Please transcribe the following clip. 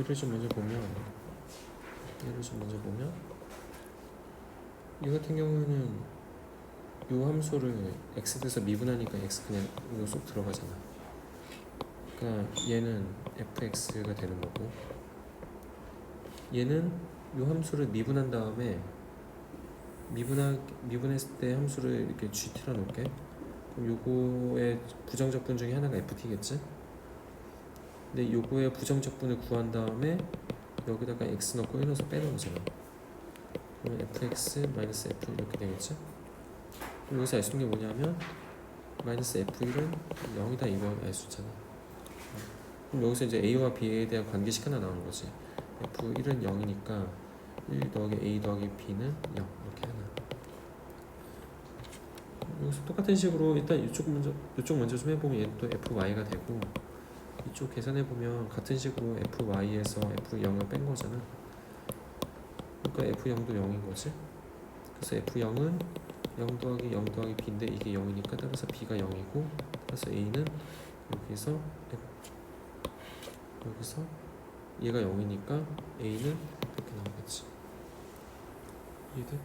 얘를 좀 먼저 보면 얘를 좀 먼저 보면 이 같은 경우에는 요 함수를 x 돼서 미분하니까 x 그냥 이거 쏙 들어가잖아. 그러니까 얘는 fx가 되는 거고 얘는 요 함수를 미분한 다음에 미분하 미분했을 때 함수를 이렇게 gt로 놓을게. 그럼 요거의 부정적분 중에 하나가 ft겠지? 근데 요거의 부정적분을 구한 다음에 여기다가 x 넣고 1 넣어서 빼는 거잖아. 그러면 fx 마이너스 f 이렇게 되겠지? 그럼 여기서 알 수 있는 게 뭐냐면 마이너스 f1은 0이다 이거 알 수 있잖아. 그럼 여기서 이제 a와 b에 대한 관계식 하나 나오는 거지. f1은 0이니까 1 더하기 a 더하기 b는 0 이렇게 하나. 여기서 똑같은 식으로 일단 이쪽 먼저 이쪽 먼저 좀 해보면 얘는 또 fy가 되고 이쪽 계산해 보면 같은 식으로 fy에서 f0을 뺀 거잖아. 그러니까 f0도 0인 거지. 그래서 f0은 0 더하기 0 더하기 b인데 이게 0이니까 따라서 b가 0이고 따라서 a는 여기서 여기서 얘가 0이니까 a는 이렇게 나오겠지. 이해돼?